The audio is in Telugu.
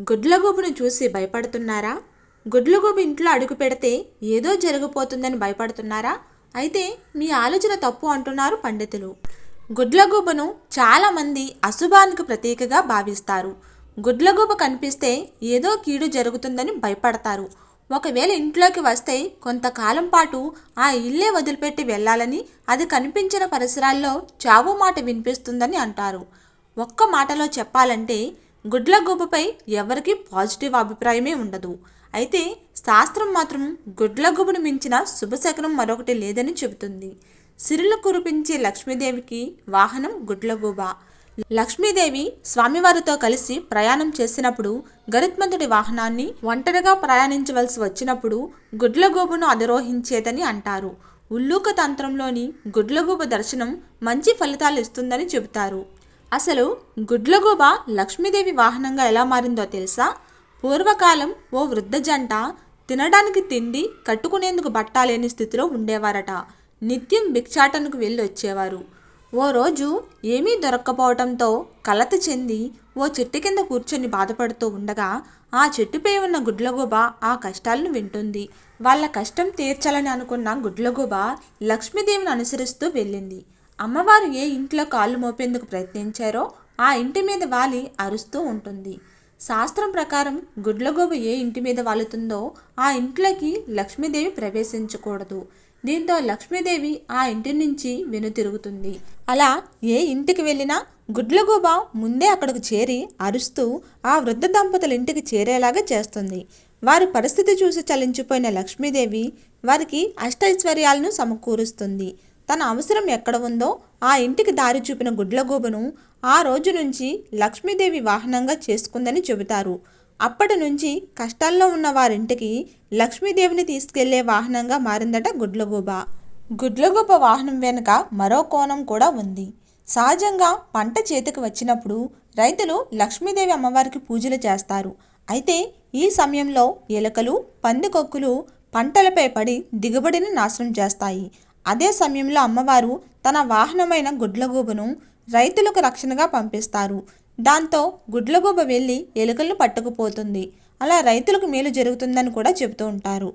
గుడ్లగూబును చూసి భయపడుతున్నారా? గుడ్లగూబు ఇంట్లో అడుగు పెడితే ఏదో జరిగిపోతుందని భయపడుతున్నారా? అయితే మీ ఆలోచన తప్పు అంటున్నారు పండితులు. గుడ్లగూబను చాలామంది అశుభానికి ప్రతీకగా భావిస్తారు. గుడ్లగూబ కనిపిస్తే ఏదో కీడు జరుగుతుందని భయపడతారు. ఒకవేళ ఇంట్లోకి వస్తే కొంతకాలం పాటు ఆ ఇల్లే వదిలిపెట్టి వెళ్ళాలని అది కనిపించిన పరిసరాల్లో చావు మాట వినిపిస్తుందని అంటారు. ఒక్క మాటలో చెప్పాలంటే గుడ్లగూబపై ఎవరికీ పాజిటివ్ అభిప్రాయమే ఉండదు. అయితే శాస్త్రం మాత్రం గుడ్లగూబను మించిన శుభశకనం మరొకటి లేదని చెబుతుంది. సిరులు కురిపించే లక్ష్మీదేవికి వాహనం గుడ్లగూబ లక్ష్మీదేవి స్వామివారితో కలిసి ప్రయాణం చేసినప్పుడు గరుత్మంతుడి వాహనాన్ని ఒంటరిగా ప్రయాణించవలసి వచ్చినప్పుడు గుడ్లగూబను అధిరోహించేదని అంటారు. ఉల్లూక తంత్రంలోని గుడ్లగూబ దర్శనం మంచి ఫలితాలు ఇస్తుందని చెబుతారు. అసలు గుడ్లగూబ లక్ష్మీదేవి వాహనంగా ఎలా మారిందో తెలుసా? పూర్వకాలం ఓ వృద్ధ జంట తినడానికి తిండి కట్టుకునేందుకు బట్ట లేని స్థితిలో ఉండేవారట. నిత్యం భిక్షాటనకు వెళ్ళి వచ్చేవారు ఓ రోజు ఏమీ దొరక్కపోవటంతో కలత చెంది ఓ చెట్టు కింద కూర్చొని బాధపడుతూ ఉండగా ఆ చెట్టుపై ఉన్న గుడ్లగూబ ఆ కష్టాలను వింటుంది. వాళ్ళ కష్టం తీర్చాలని అనుకున్న గుడ్లగూబ లక్ష్మీదేవిని అనుసరిస్తూ వెళ్ళింది. అమ్మవారు ఏ ఇంట్లో కాళ్ళు మోపేందుకు ప్రయత్నించారో ఆ ఇంటి మీద వాలి అరుస్తూ ఉంటుంది. శాస్త్రం ప్రకారం గుడ్లగూబ ఏ ఇంటి మీద వాలుతుందో ఆ ఇంట్లోకి లక్ష్మీదేవి ప్రవేశించకూడదు. దీంతో లక్ష్మీదేవి ఆ ఇంటి నుంచి వెనుతిరుగుతుంది. అలా ఏ ఇంటికి వెళ్ళినా గుడ్లగూబ ముందే అక్కడికి చేరి అరుస్తూ ఆ వృద్ధ దంపతుల ఇంటికి చేరేలాగా చేస్తుంది. వారి పరిస్థితి చూసి చలించిపోయిన లక్ష్మీదేవి వారికి అష్టైశ్వర్యాలను సమకూరుస్తుంది. తన అవసరం ఎక్కడ ఉందో ఆ ఇంటికి దారి చూపిన గుడ్లగూబను ఆ రోజు నుంచి లక్ష్మీదేవి వాహనంగా చేసుకుందని చెబుతారు. అప్పటి నుంచి కష్టాల్లో ఉన్న వారింటికి లక్ష్మీదేవిని తీసుకెళ్ళే వాహనంగా మారిందట గుడ్లగూబ. గుడ్లగూబ వాహనం వెనుక మరో కోణం కూడా ఉంది. సహజంగా పంట చేతికి వచ్చినప్పుడు రైతులు లక్ష్మీదేవి అమ్మవారికి పూజలు చేస్తారు. అయితే ఈ సమయంలో ఎలుకలు పందికొక్కులు పంటలపై పడి దిగుబడిని నాశనం చేస్తాయి. అదే సమయంలో అమ్మవారు తన వాహనమైన గుడ్లగూబను రైతులకు రక్షణగా పంపిస్తారు. దాంతో గుడ్లగూబ వెళ్ళి ఎలుకలను పట్టుకుపోతుంది. అలా రైతులకు మేలు జరుగుతుందని కూడా చెబుతూ ఉంటారు.